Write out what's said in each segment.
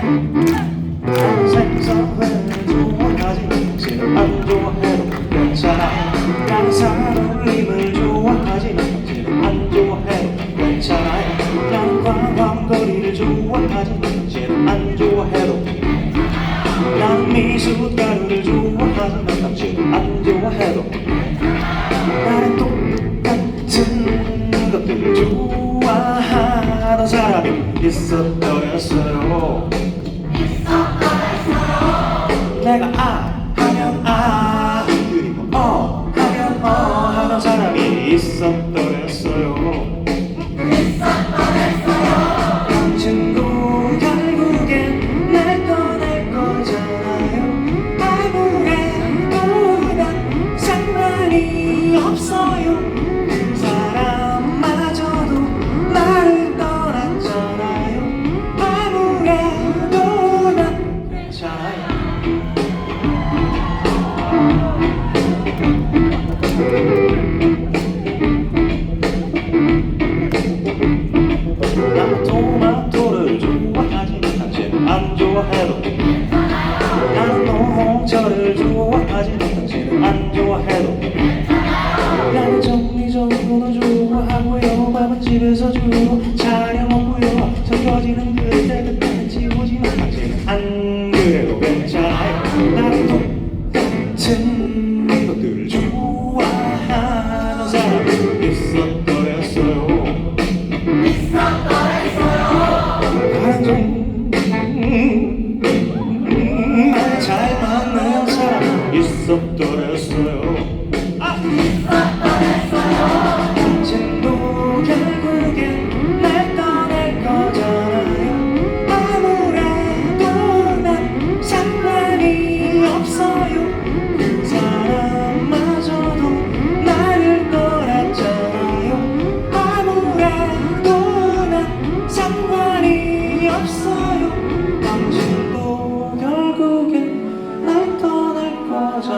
세상을 좋아하지 당신을 안 좋아해도 괜찮아 나는 산림을 좋아하지 당신을 안 좋아해도 괜찮아 나는 관광거리를 좋아하지 당신을 안 좋아해도 나는 미숫가루를 좋아하지 당신을 안 좋아해도 나는 똑같은 것들을 좋아하던 사람이 있었다.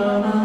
Shama.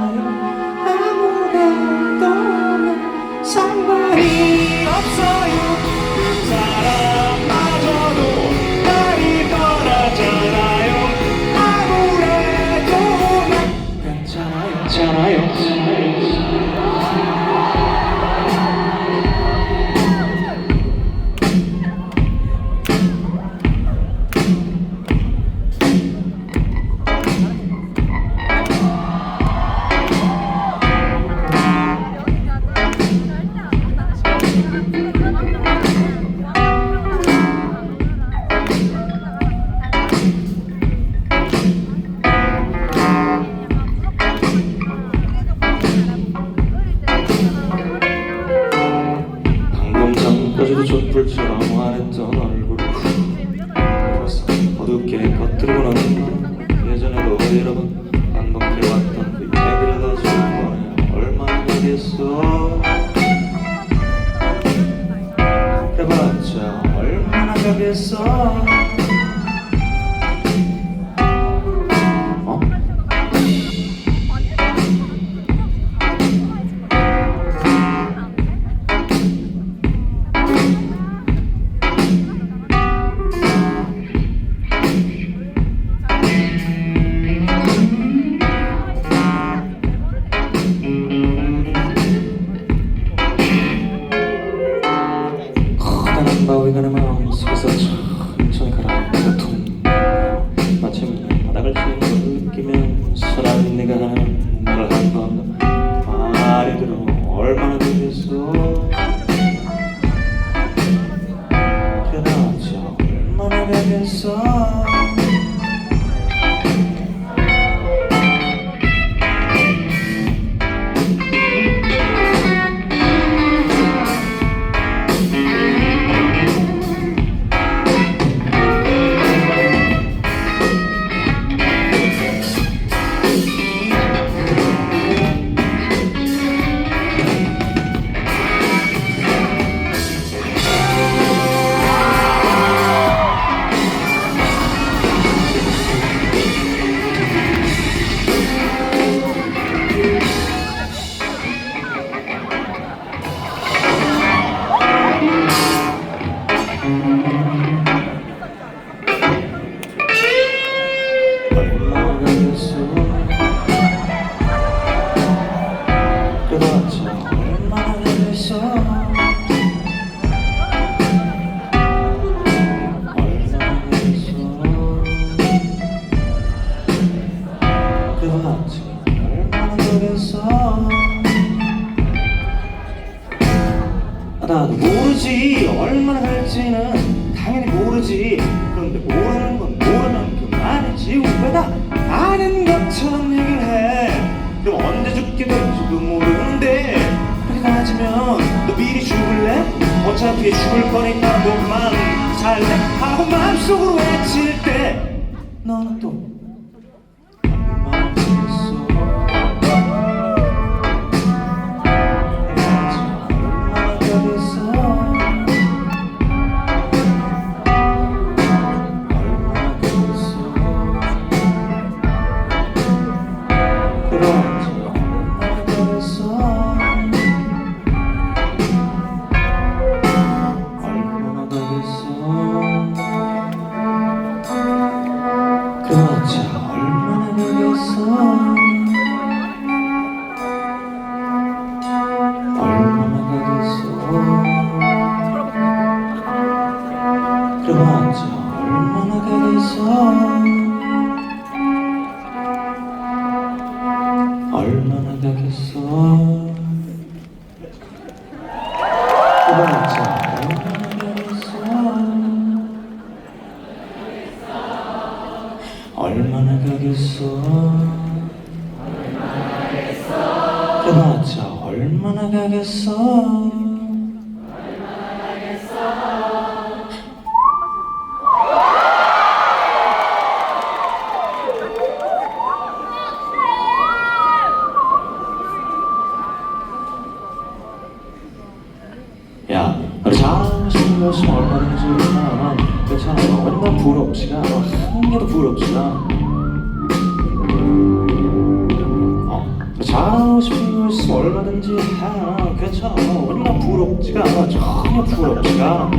예수 끌어왔죠 얼마나 그랬어 얼마나 그랬어 끌어왔죠 얼마나 그랬어 나도 모르지. 얼마나 할지는 당연히 모르지. 그런데 모르는 건 모르는 그만이지 우배다. 아는 것처럼 얘기를 해 그럼 언제 죽게 될지도 모르는데 그렇게 따지면 너 미리 죽을래? 어차피 죽을 거니까 너만 살래? 하고 마음속으로 외칠 때 너는 또 하고 싶은 거 있으면 얼마든지 해. 괜찮아. 완전 부럽지가 않아. 전혀 부럽지가.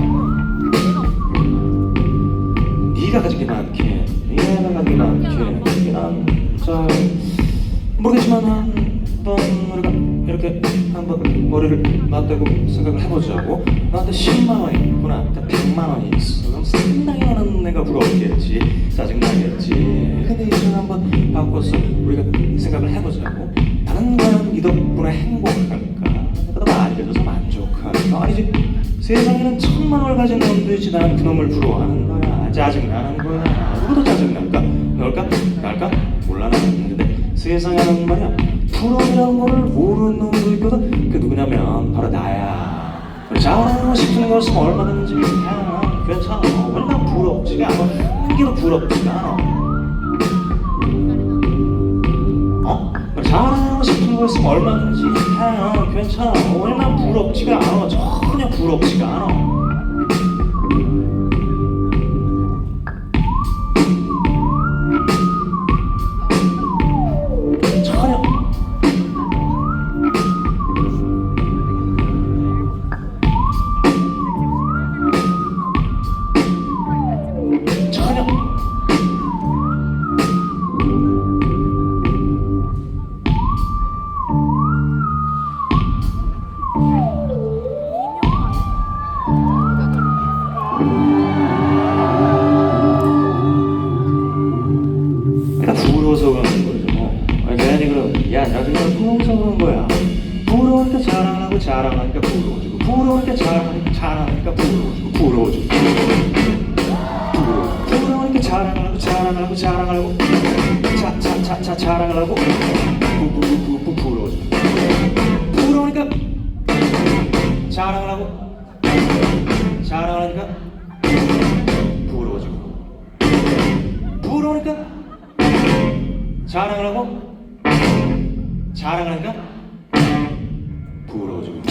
네가 가진 게 많게, 얘가 가진 게 많게, 난잘 모르겠지만 한번 우리가 이렇게 한번 머리를 맞대고 생각을 해보자고 나한테 10만 원이 있구나 나한테 100만 원이 있어 그럼 상당히 내가 부럽겠지 짜증나겠지 근데 이제 한번 바꿔서 우리가 생각을 해보자고 다른 거는 이 덕분에 내가 많이 가져서 만족할까. 아니지 세상에는 천만 원을 가진 놈도 있지 난 그놈을 부러워하는 거야. 짜증나는 거야. 누구도 짜증날까 너일까? 날까? 몰라 나는 근데 세상에는 말이야. 부러움이라는 거를 모르는 놈도 있거든 그게 누구냐면 바로 나야. 잘하고 싶은 것은 얼마든지 해 괜찮아. 왜나 부럽지가 않아. 한 개도 부럽지가 않아 있으면 얼마든지 해 괜찮아. 왜나 부럽지가 않아. 전혀 부럽지가 않아 하고 부부부부 부러워지고. 부러우니까 자랑을 하고. 자랑을 하니까. 부러워지고. 부러우니까 자랑을 하고. 자랑을 하니까. 부러워지고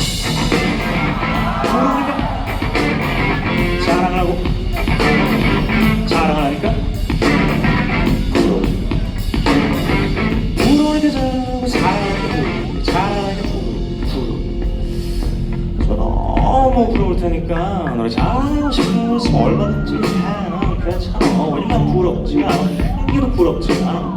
해. 난 괜찮아. 왜냐면 부럽지가 않아. 한 개도 부럽지가 않아.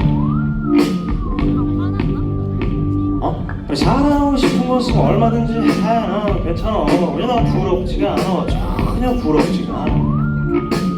어? 그래, 잘하고 싶은 거 있으면 얼마든지 해. 난 괜찮아. 왜냐면 부럽지가 않아. 전혀 부럽지가 않아.